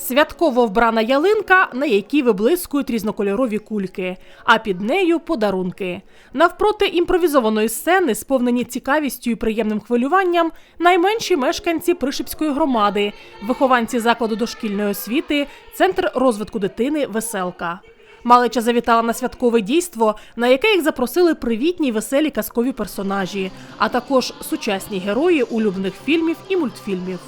Святково вбрана ялинка, на якій виблискують різнокольорові кульки, а під нею подарунки. Навпроти імпровізованої сцени, сповнені цікавістю і приємним хвилюванням, найменші мешканці Пришипської громади, вихованці закладу дошкільної освіти, центр розвитку дитини Веселка. Малеча завітала на святкове дійство, на яке їх запросили привітні веселі казкові персонажі, а також сучасні герої улюблених фільмів і мультфільмів.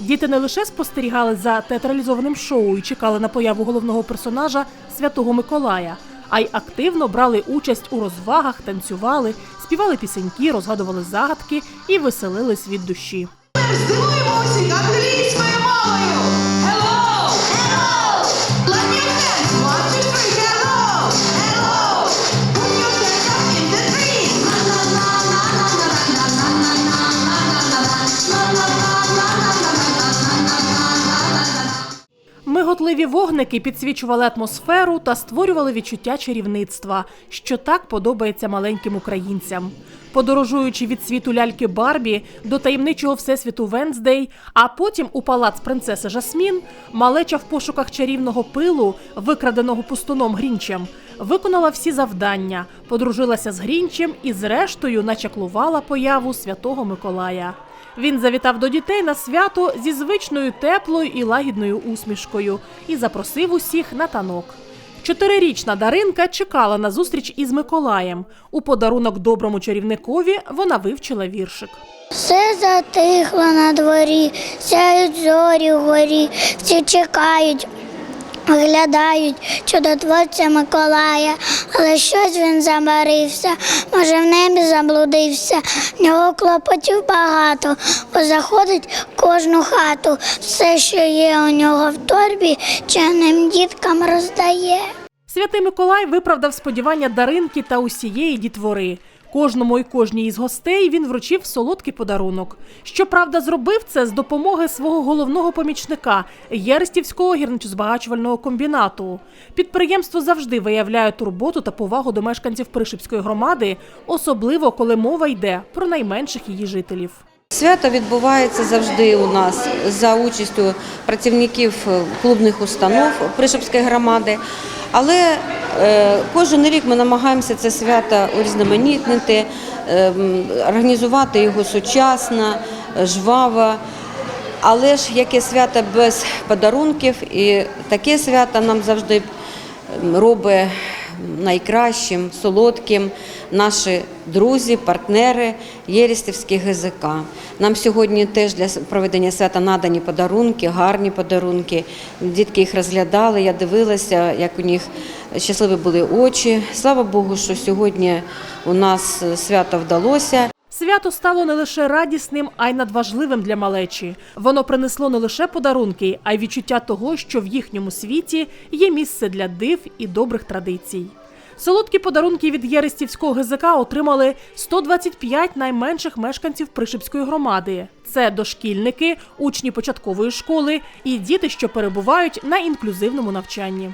Діти не лише спостерігали за театралізованим шоу і чекали на появу головного персонажа Святого Миколая, а й активно брали участь у розвагах, танцювали, співали пісеньки, розгадували загадки і веселились від душі. Усіх англійською мовою! Миготливі вогники підсвічували атмосферу та створювали відчуття чарівництва, що так подобається маленьким українцям. Подорожуючи від світу ляльки Барбі до таємничого всесвіту Венздей, а потім у палац принцеси Жасмін, малеча в пошуках чарівного пилу, викраденого пустуном Грінчем, виконала всі завдання, подружилася з Грінчем і, зрештою, начаклувала появу святого Миколая. Він завітав до дітей на свято зі звичною теплою і лагідною усмішкою і запросив усіх на танок. Чотирирічна Даринка чекала на зустріч із Миколаєм. У подарунок доброму чарівникові вона вивчила віршик. Все затихло на дворі, сяють зорі вгорі, всі чекають, виглядають чудотворця Миколая, але щось він замарився, може в небі заблудився, в нього клопотів багато, бо заходить в кожну хату, все, що є у нього в торбі, чемним діткам роздає. Святий Миколай виправдав сподівання Даринки та усієї дітвори. Кожному і кожній із гостей він вручив солодкий подарунок. Щоправда, зробив це з допомоги свого головного помічника Єрестівського гірничо-збагачувального комбінату. Підприємство завжди виявляє турботу та повагу до мешканців Пришипської громади, особливо коли мова йде про найменших її жителів. Свято відбувається завжди у нас за участю працівників клубних установ Пришепської громади. Але кожен рік ми намагаємося це свято урізноманітнити, е, організувати його сучасно, е, жваво. Але ж яке свято без подарунків, і таке свято нам завжди робить найкращим, солодким наші друзі, партнери Єрістівський ГЗК. Нам сьогодні теж для проведення свята надані подарунки, гарні подарунки. Дітки їх розглядали, я дивилася, як у них щасливі були очі. Слава Богу, що сьогодні у нас свято вдалося. Свято стало не лише радісним, а й надважливим для малечі. Воно принесло не лише подарунки, а й відчуття того, що в їхньому світі є місце для див і добрих традицій. Солодкі подарунки від Єрестівського ГЗК отримали 125 найменших мешканців Пришипської громади. Це дошкільники, учні початкової школи і діти, що перебувають на інклюзивному навчанні.